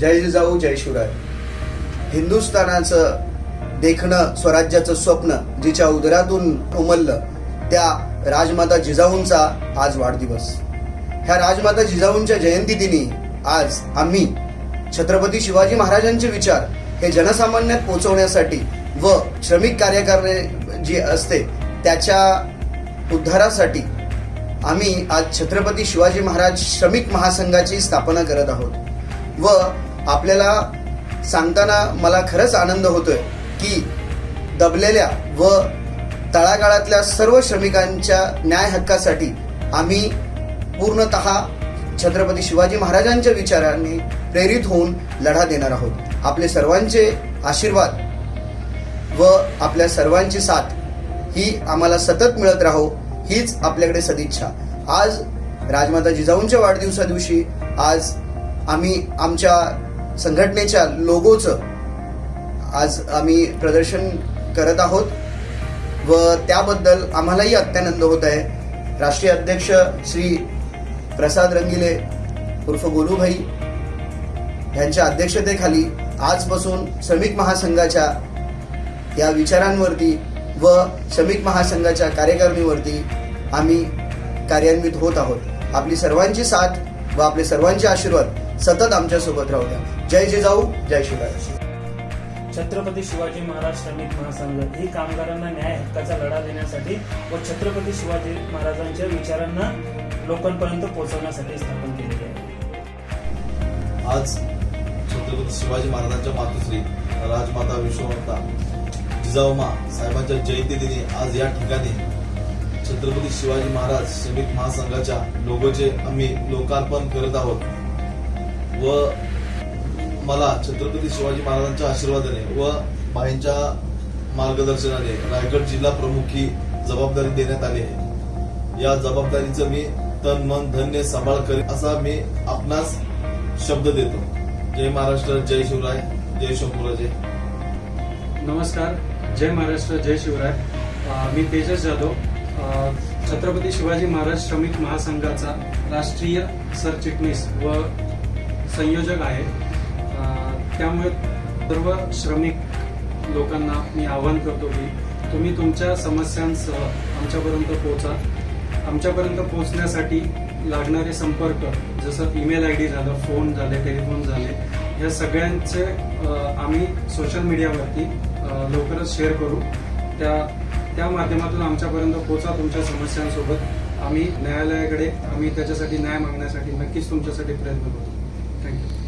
जय जिजाऊ जय शिवराय. हिंदुस्थानाचं देखणं स्वराज्याचं स्वप्न जिच्या उदरातून उमललं त्या राजमाता जिजाऊंचा आज वाढदिवस. ह्या राजमाता जिजाऊंच्या जयंती दिनी आज आम्ही छत्रपती शिवाजी महाराजांचे विचार हे जनसामान्यात पोहोचवण्यासाठी व श्रमिक कार्यकारिणी जी असते त्याच्या उद्धारासाठी आम्ही आज छत्रपती शिवाजी महाराज श्रमिक महासंघाची स्थापना करत आहोत. व आपल्याला सांगताना मला खरंच आनंद होतोय की दबलेल्या व तळागाळातल्या सर्व श्रमिकांच्या न्याय हक्कासाठी आम्ही पूर्णत छत्रपती शिवाजी महाराजांच्या विचारांनी प्रेरित होऊन लढा देणार आहोत. आपले सर्वांचे आशीर्वाद व आपल्या सर्वांची साथ ही आम्हाला सतत मिळत राहो हीच आपल्याकडे सदिच्छा. आज राजमाता जिजाऊंच्या वाढदिवसा दिवशी आज आम्ही आमच्या संघटनेच्या लोगोचं आज आम्ही प्रदर्शन करत आहोत व त्याबद्दल आम्हालाही अत्यानंद होत आहे. राष्ट्रीय अध्यक्ष श्री प्रसाद रंगिले उर्फ गोलूभाई यांच्या अध्यक्षतेखाली आजपासून श्रमिक महासंघाच्या या विचारांवरती व श्रमिक महासंघाच्या कार्यकारिणीवरती आम्ही कार्यान्वित होत आहोत. आपली सर्वांची साथ व आपले सर्वांचे आशीर्वाद सतत आमच्यासोबत राहू द्या. जय जिजाऊ जय शिवराय छत्रपती शिवाजी महाराज श्रमिक महासंघ. ही कामगारांना न्याय हक्काचा लढा देण्यासाठी व छत्रपती शिवाजी महाराजांच्या विचारांना लोकांपर्यंत पोहोचवण्यासाठी स्थापन केलेली आहे. आज छत्रपती शिवाजी महाराजांच्या मातोश्री राजमाता विश्वमाता जिजाऊमा साहेबांच्या जयंती दिनी आज या ठिकाणी छत्रपती शिवाजी महाराज श्रमिक महासंघाच्या लोगोचे आम्ही लोकार्पण करत आहोत. व मला छत्रपती शिवाजी महाराजांच्या आशीर्वादाने व बाईंच्या मार्गदर्शनाने रायगड जिल्हा प्रमुख ही जबाबदारी देण्यात आली आहे. या जबाबदारीचं मी तन मन धन्य सांभाळ करेन असा मी आपणास शब्द देतो. जय महाराष्ट्र जय शिवराय जय शंभूराजे. नमस्कार जय महाराष्ट्र जय शिवराय. मी तेजस जाधव. छत्रपती शिवाजी महाराज श्रमिक महासंघाचा राष्ट्रीय सरचिटणीस व संयोजक आहे. त्यामुळे सर्व श्रमिक लोकांना मी आवाहन करतो की तुम्ही तुमच्या समस्यांसह आमच्यापर्यंत पोहोचा. आमच्यापर्यंत पोहोचण्यासाठी लागणारे संपर्क जसं ईमेल आय डी झालं फोन झाले टेलिफोन झाले या सगळ्यांचे आम्ही सोशल मीडियावरती लवकरच शेअर करू. त्या त्या माध्यमातून आमच्यापर्यंत पोचा तुमच्या समस्यांसोबत. आम्ही न्यायालयाकडे आम्ही त्याच्यासाठी न्याय मागण्यासाठी नक्कीच तुमच्यासाठी प्रयत्न करू. थँक्यू